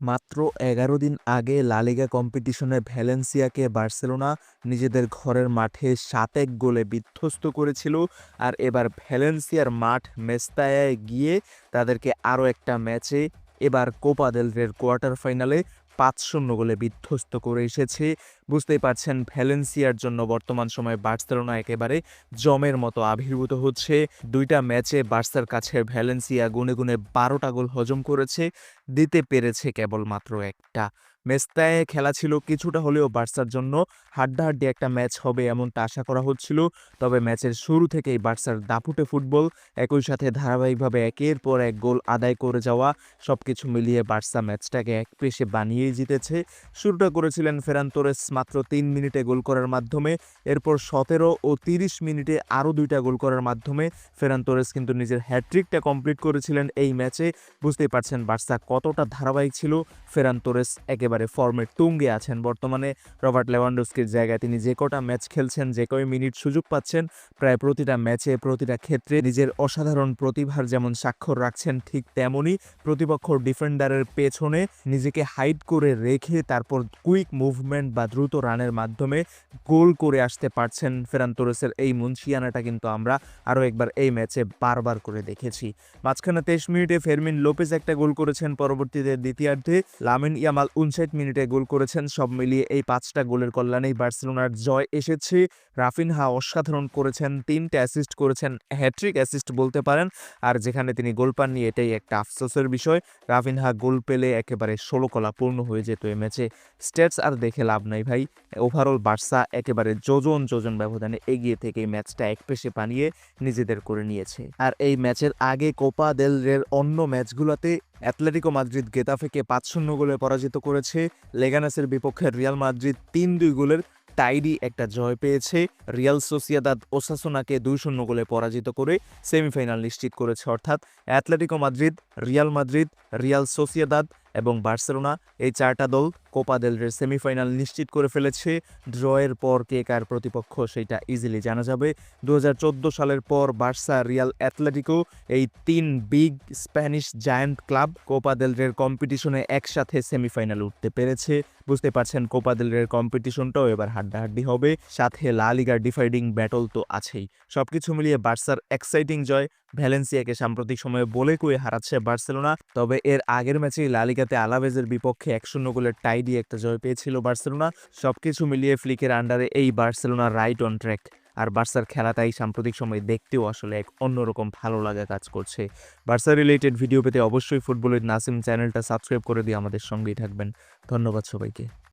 মাত্র এগারো দিন আগে লালিগা কম্পিটিশনে ভ্যালেন্সিয়াকে বার্সেলোনা নিজেদের ঘরের মাঠে সাত এক গোলে বিধ্বস্ত করেছিল। আর এবার ভ্যালেন্সিয়ার মাঠ মেস্তায় গিয়ে তাদেরকে আরও একটা ম্যাচে এবার কোপা দেলরের কোয়ার্টার ফাইনালে পাঁচ শূন্য গোলে বিধ্বস্ত করে এসেছে। বুঝতেই পারছেন, ভ্যালেন্সিয়ার জন্য বর্তমান সময়ে বার্সেলোনা একেবারে জমের মতো আবির্ভূত হচ্ছে। দুইটা ম্যাচে বার্সার কাছে ভ্যালেন্সিয়া গুনে গুনে বারোটা গোল হজম করেছে। দিতে পেরেছে কেবলমাত্র একটা মেস্তায় খেলা ছিল কিছুটা হলেও বার্সার জন্য হাড্ডাহাড্ডি একটা ম্যাচ হবে এমনটা আশা করা হচ্ছিল। তবে ম্যাচের শুরু থেকেই বার্সার দাপুটে ফুটবল একই সাথে ধারাবাহিকভাবে একের পর এক গোল আদায় করে যাওয়া সব কিছু মিলিয়ে বার্সা ম্যাচটাকে এক পেশে বানিয়েই জিতেছে। শুরুটা করেছিলেন ফেরান তোরেস মাত্র তিন মিনিটে গোল করার মাধ্যমে, এরপর সতেরো ও তিরিশ মিনিটে আরও দুইটা গোল করার মাধ্যমে ফেরান তোরেস কিন্তু নিজের হ্যাট্রিকটা কমপ্লিট করেছিলেন এই ম্যাচে। বুঝতেই পারছেন বার্সা কতটা ধারাবাহিক ছিল, ফেরান তোরেস একেবারে ফর্মের তুঙ্গে আছেন। বর্তমানে রবার্ট লেভানডোস্কির জায়গায় তিনি যে কটা ম্যাচ খেলছেন, যে কয় মিনিট সুযোগ পাচ্ছেন, প্রায় প্রতিটা ম্যাচে, প্রতিটা ক্ষেত্রে নিজের অসাধারণ প্রতিভার যেমন স্বাক্ষর রাখছেন ঠিক তেমনই প্রতিপক্ষ ডিফেন্ডারের পেছনে নিজেকে হাইড করে রেখে তারপর কুইক মুভমেন্ট বা দ্রুত রানের মাধ্যমে গোল করে আসতে পারছেন ফেরান তোরেসের এই মুন্সিয়ানাটা কিন্তু আমরা আরও একবার এই ম্যাচে বারবার করে দেখেছি। মাঝখানে তেইশ মিনিটে ফেরমিন লোপেজ একটা গোল করেছেন, পরবর্তীতে দ্বিতীয়ার্ধে লামিন ইয়ামাল উনষাট মিনিটে গোল করেছেন। সব মিলিয়ে এই পাঁচটা গোলের কল্যাণেই বার্সেলোনার জয় এসেছে। রাফিনহা অসাধারণ করেছেন, তিনটে অ্যাসিস্ট করেছেন হ্যাট্রিক অ্যাসিস্ট বলতে পারেন। আর যেখানে তিনি গোল পাননি, এটাই একটা আফসোসের বিষয়। রাফিনহা গোল পেলে একেবারে ষোলো কলা পূর্ণ হয়ে যেত এই ম্যাচে। স্টেটস আর দেখে লাভ নাই ভাই। ওভারঅল বার্সা একেবারে যোজন যোজন ব্যবধানে এগিয়ে থেকে এই ম্যাচটা এক পেশে বানিয়ে নিজেদের করে নিয়েছে। আর এই ম্যাচের আগে কোপা দেল রের অন্য ম্যাচগুলোতে অ্যাটলেটিকো মাদ্রিদ গেতাফেকে পাঁচ শূন্য গোলে পরাজিত করেছে। লেগানাসের বিপক্ষে রিয়াল মাদ্রিদ তিন দুই গোলের টাইডি একটা জয় পেয়েছে। রিয়াল সোসিয়াদাদ ওসাসোনাকে দুই শূন্য গোলে পরাজিত করে সেমিফাইনাল নিশ্চিত করেছে। অর্থাৎ Atletico Madrid, Real Madrid, Real Sociedad এবং বার্সেলোনা এই চারটা দল কোপা দেল রের সেমিফাইনাল নিশ্চিত করে ফেলেছে। ড্রয়ের পর কে কার প্রতিপক্ষ সেটা ইজিলি জানা যাবে। দু সালের পর বার্সা রিয়াল অ্যাথলেটিকো এই তিন big Spanish giant club Copa del Rey কম্পিটিশনে একসাথে সেমিফাইনাল উঠতে পেরেছে। বুঝতে পারছেন, কোপা দেল রের কম্পিটিশনটাও এবার হাড্ডাহাড্ডি হবে। সাথে লা লিগার ডিফাইডিং ব্যাটল তো আছেই। সবকিছু মিলিয়ে বার্সার এক্সাইটিং জয়। ভ্যালেন্সিয়াকে সাম্প্রতিক সময়ে বলে কুয়ে হারাচ্ছে বার্সেলোনা। তবে এর আগের ম্যাচেই লালিগাতে আলাভেজের বিপক্ষে এক শূন্য গোলের টাই দিয়ে একটা জয় পেয়েছিল বার্সেলোনা। সবকিছু মিলিয়ে ফ্লিকের আন্ডারে এই বার্সেলোনা রাইট অন ট্র্যাক। আর বার্সার খেলা তাই সাম্প্রতিক সময়ে দেখতেও আসলে এক অন্যরকম ভালো লাগা কাজ করছে। বার্সা রিলেটেড ভিডিও পেতে অবশ্যই ফুটবলের নাসিম চ্যানেলটা সাবস্ক্রাইব করে দিয়ে আমাদের সঙ্গেই থাকবেন। ধন্যবাদ সবাইকে।